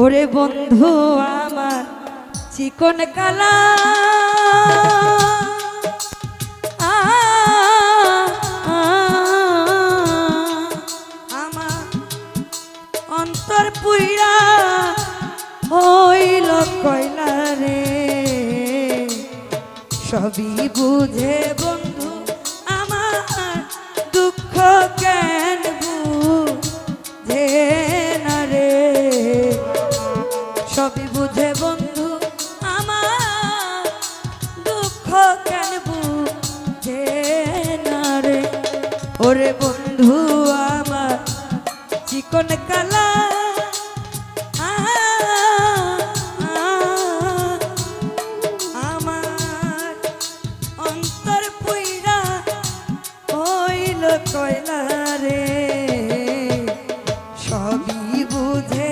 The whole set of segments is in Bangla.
ওরে বন্ধু আমার চিকন কালা। আমার অন্তর পুইরা হইল কয়লা রে। সবই বুঝেবো ওরে বন্ধু আমার চিকন কালা। আমার অন্তর কয়লা রে সবই বুঝে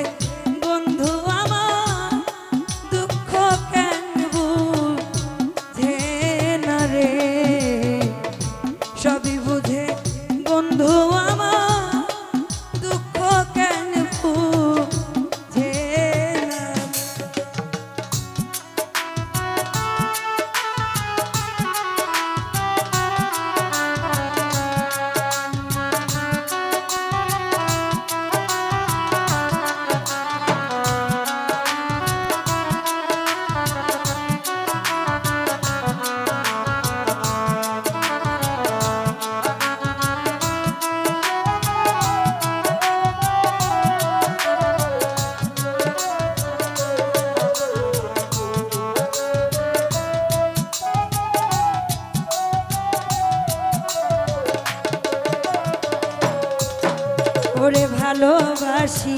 ভালোবাসি।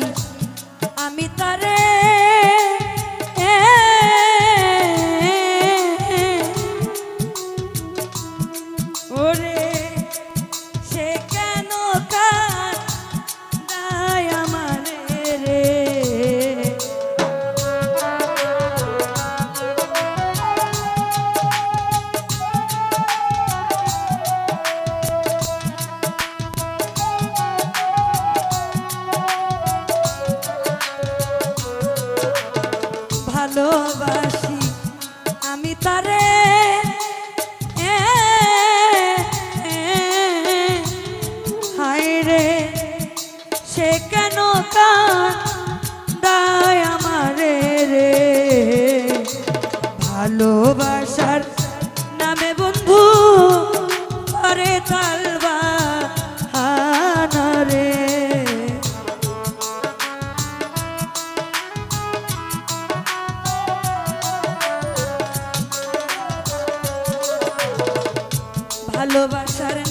ভালোবাসার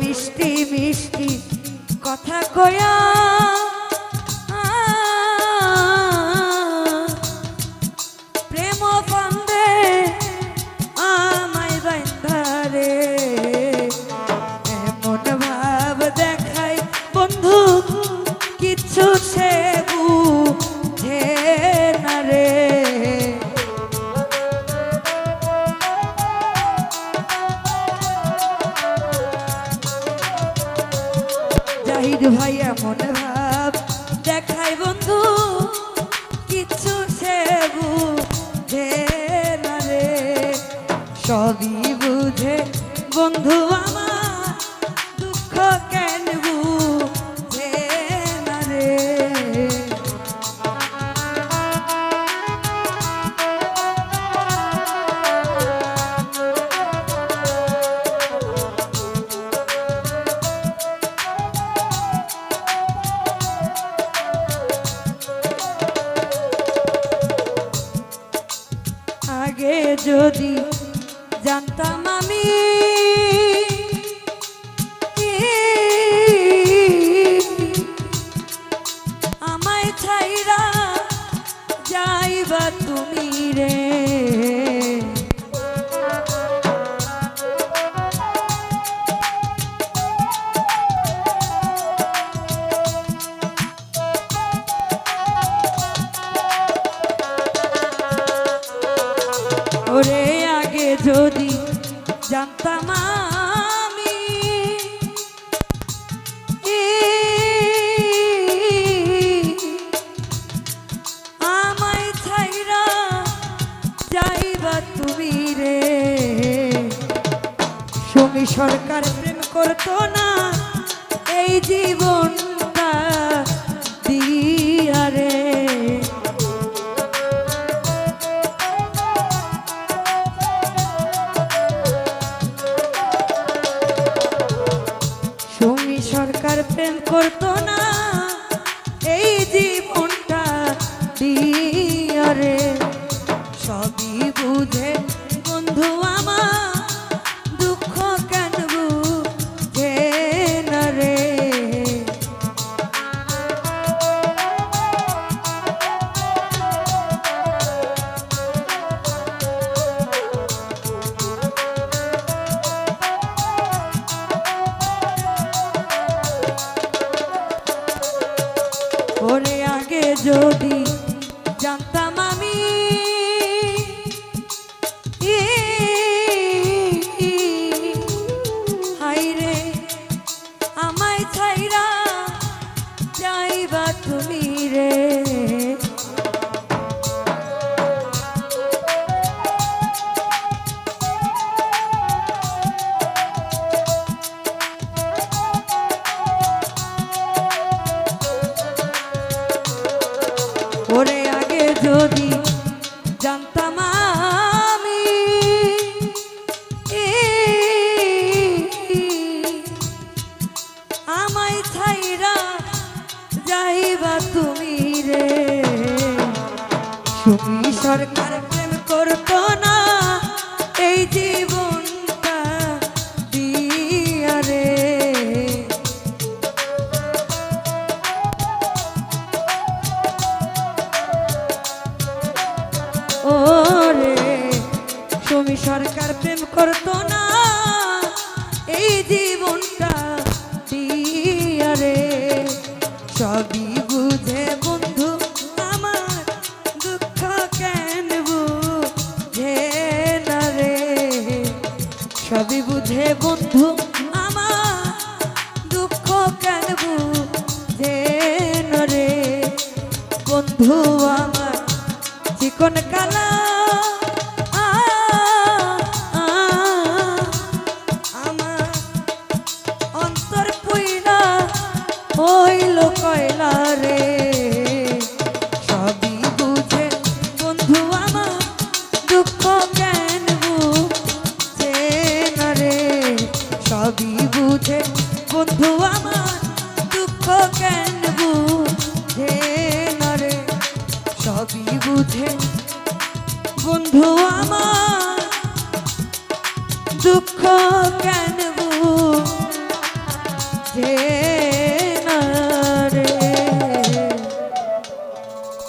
মিষ্টি মিষ্টি কথা কয়া শহীদ ভাই এমন ভাব দেখাই বন্ধু কিছু সে বুঝে না রে। সবই আগে যদি জানতাম আমি আমায় ছাইরা যাইবা তুমি দিয়ারে সবই বুঝে সুমি সরকার প্রেম করতো না, এই জীবনটা দিয়া রে। ওরে সুমি সরকার প্রেম করতো না, এই জীবনটা সবই বুঝে বন্ধু আমার। দুঃখ কেন বুঝে রে? বন্ধু আমার চিকন কালা। কয়লা রে। সবই